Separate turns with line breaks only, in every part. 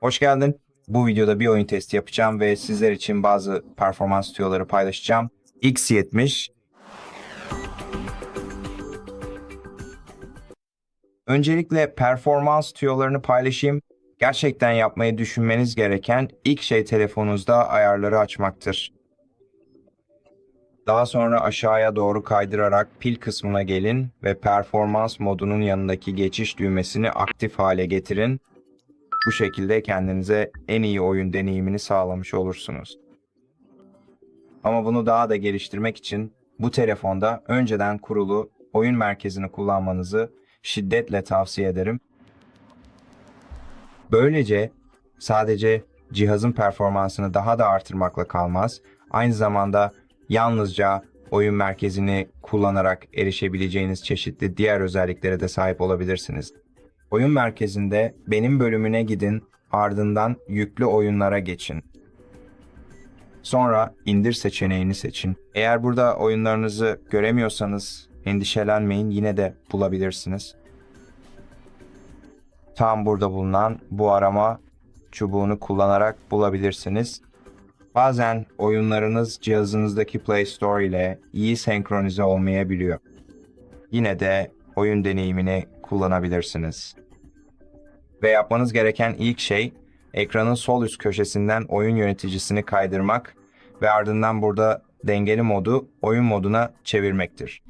Hoş geldin. Bu videoda bir oyun testi yapacağım ve sizler için bazı performans tüyoları paylaşacağım. X70 Öncelikle performans tüyolarını paylaşayım. Gerçekten yapmayı düşünmeniz gereken ilk şey telefonunuzda ayarları açmaktır. Daha sonra aşağıya doğru kaydırarak pil kısmına gelin ve performans modunun yanındaki geçiş düğmesini aktif hale getirin. Bu şekilde kendinize en iyi oyun deneyimini sağlamış olursunuz. Ama bunu daha da geliştirmek için bu telefonda önceden kurulu oyun merkezini kullanmanızı şiddetle tavsiye ederim. Böylece sadece cihazın performansını daha da artırmakla kalmaz, aynı zamanda yalnızca oyun merkezini kullanarak erişebileceğiniz çeşitli diğer özelliklere de sahip olabilirsiniz. Oyun merkezinde benim bölümüne gidin, ardından yüklü oyunlara geçin. Sonra indir seçeneğini seçin. Eğer burada oyunlarınızı göremiyorsanız endişelenmeyin yine de bulabilirsiniz. Tam burada bulunan bu arama çubuğunu kullanarak bulabilirsiniz. Bazen oyunlarınız cihazınızdaki Play Store ile iyi senkronize olmayabiliyor. Yine de oyun deneyimini kullanabilirsiniz. Ve yapmanız gereken ilk şey ekranın sol üst köşesinden oyun yöneticisini kaydırmak ve ardından burada dengeli modu oyun moduna çevirmektir.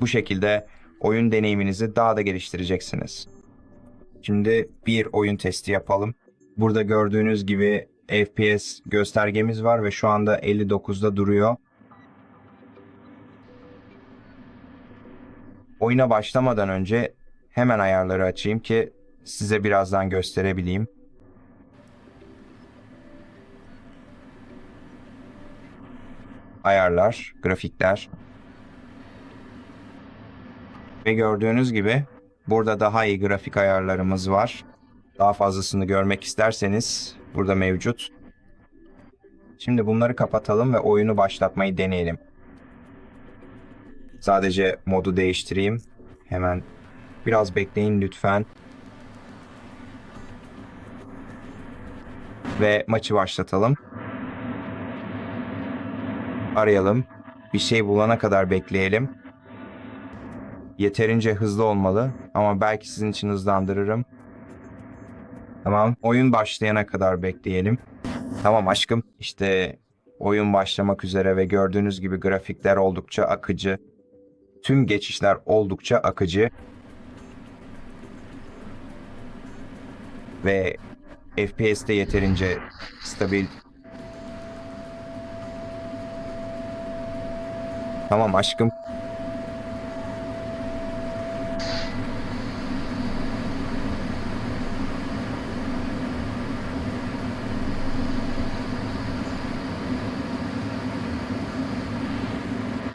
Bu şekilde oyun deneyiminizi daha da geliştireceksiniz. Şimdi bir oyun testi yapalım. Burada gördüğünüz gibi FPS göstergemiz var ve şu anda 59'da duruyor. Oyuna başlamadan önce hemen ayarları açayım ki size birazdan gösterebileyim. Ayarlar, grafikler. Ve gördüğünüz gibi burada daha iyi grafik ayarlarımız var. Daha fazlasını görmek isterseniz burada mevcut. Şimdi bunları kapatalım ve oyunu başlatmayı deneyelim. Sadece modu değiştireyim. Hemen biraz bekleyin lütfen. Ve maçı başlatalım. Arayalım. Bir şey bulana kadar bekleyelim. Yeterince hızlı olmalı ama belki sizin için hızlandırırım. Tamam. Oyun başlayana kadar bekleyelim. Tamam aşkım. İşte oyun başlamak üzere ve gördüğünüz gibi grafikler oldukça akıcı. Tüm geçişler oldukça akıcı. Ve FPS de yeterince stabil. Tamam aşkım.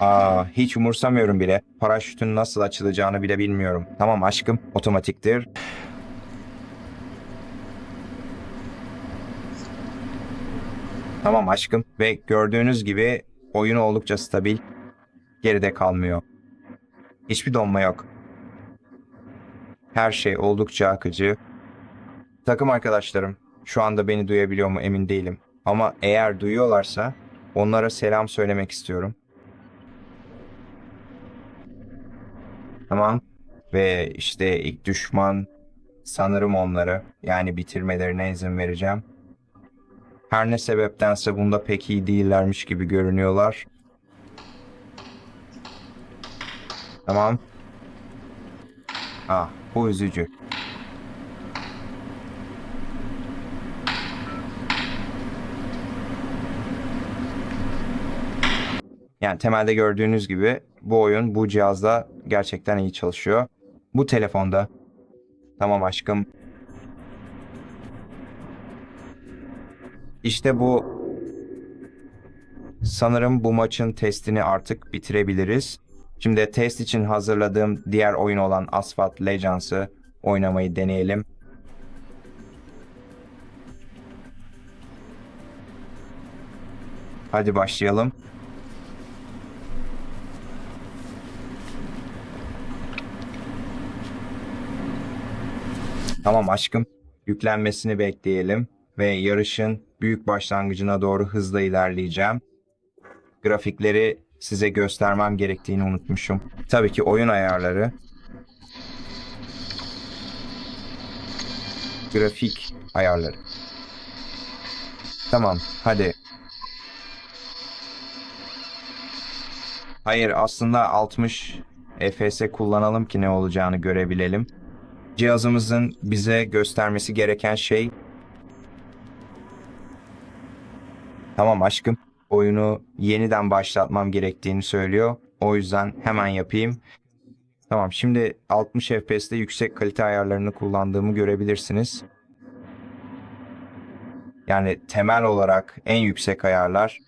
Aa, hiç umursamıyorum bile. Paraşütün nasıl açılacağını bile bilmiyorum. Tamam aşkım, otomatiktir. Tamam aşkım ve gördüğünüz gibi oyun oldukça stabil. Geride kalmıyor. Hiçbir donma yok. Her şey oldukça akıcı. Takım arkadaşlarım şu anda beni duyabiliyor mu emin değilim. Ama eğer duyuyorlarsa onlara selam söylemek istiyorum. Tamam. Ve işte ilk düşman sanırım onları yani bitirmelerine izin vereceğim. Her ne sebeptense bunda pek iyi değillermiş gibi görünüyorlar. Tamam. Ah bu üzücü. Yani temelde gördüğünüz gibi bu oyun bu cihazda gerçekten iyi çalışıyor. Bu telefonda. Tamam aşkım. İşte bu sanırım bu maçın testini artık bitirebiliriz. Şimdi test için hazırladığım diğer oyun olan Asphalt Legends'ı oynamayı deneyelim. Hadi başlayalım. Tamam aşkım. Yüklenmesini bekleyelim ve yarışın büyük başlangıcına doğru hızla ilerleyeceğim. Grafikleri size göstermem gerektiğini unutmuşum. Tabii ki oyun ayarları. Grafik ayarları. Tamam, hadi. Hayır, aslında 60 FPS kullanalım ki ne olacağını görebilelim. Cihazımızın bize göstermesi gereken şey Tamam aşkım. Oyunu yeniden başlatmam gerektiğini söylüyor. O yüzden hemen yapayım. Tamam şimdi 60 FPS'te yüksek kalite ayarlarını kullandığımı görebilirsiniz. Yani temel olarak en yüksek ayarlar.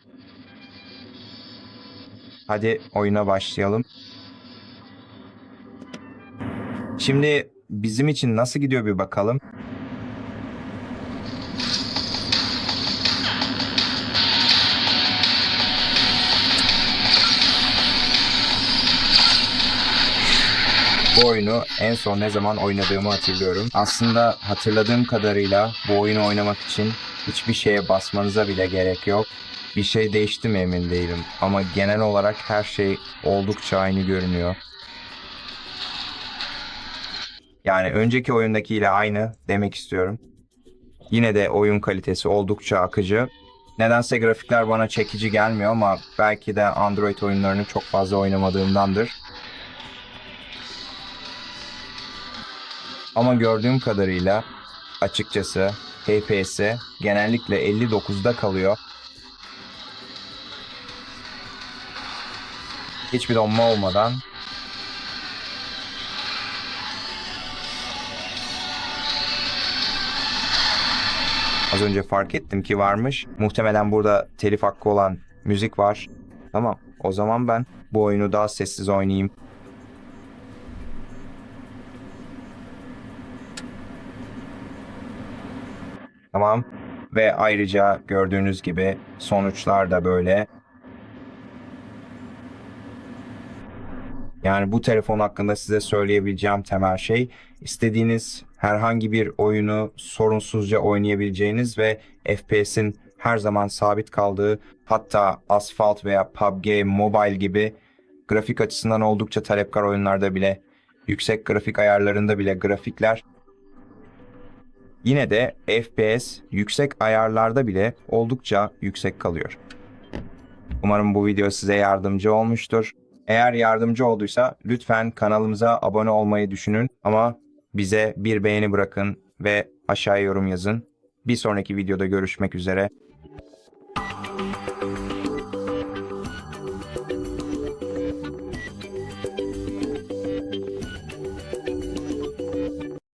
Hadi oyuna başlayalım. Şimdi bizim için nasıl gidiyor bir bakalım. Bu oyunu en son ne zaman oynadığımı hatırlıyorum. Aslında hatırladığım kadarıyla bu oyunu oynamak için hiçbir şeye basmanıza bile gerek yok. Bir şey değişti mi emin değilim ama genel olarak her şey oldukça aynı görünüyor. Yani önceki oyundakiyle aynı demek istiyorum. Yine de oyun kalitesi oldukça akıcı. Nedense grafikler bana çekici gelmiyor ama belki de Android oyunlarını çok fazla oynamadığımdandır. Ama gördüğüm kadarıyla açıkçası HPS'i genellikle 59'da kalıyor. Hiçbir donma olmadan Az önce fark ettim ki varmış. Muhtemelen burada telif hakkı olan müzik var. Tamam. O zaman ben bu oyunu daha sessiz oynayayım. Tamam. Ve ayrıca gördüğünüz gibi sonuçlar da böyle. Yani bu telefon hakkında size söyleyebileceğim temel şey istediğiniz herhangi bir oyunu sorunsuzca oynayabileceğiniz ve FPS'in her zaman sabit kaldığı hatta Asphalt veya PUBG Mobile gibi grafik açısından oldukça talepkar oyunlarda bile yüksek grafik ayarlarında bile grafikler Yine de FPS yüksek ayarlarda bile oldukça yüksek kalıyor. Umarım bu video size yardımcı olmuştur. Eğer yardımcı olduysa lütfen kanalımıza abone olmayı düşünün ama bize bir beğeni bırakın ve aşağıya yorum yazın. Bir sonraki videoda görüşmek üzere.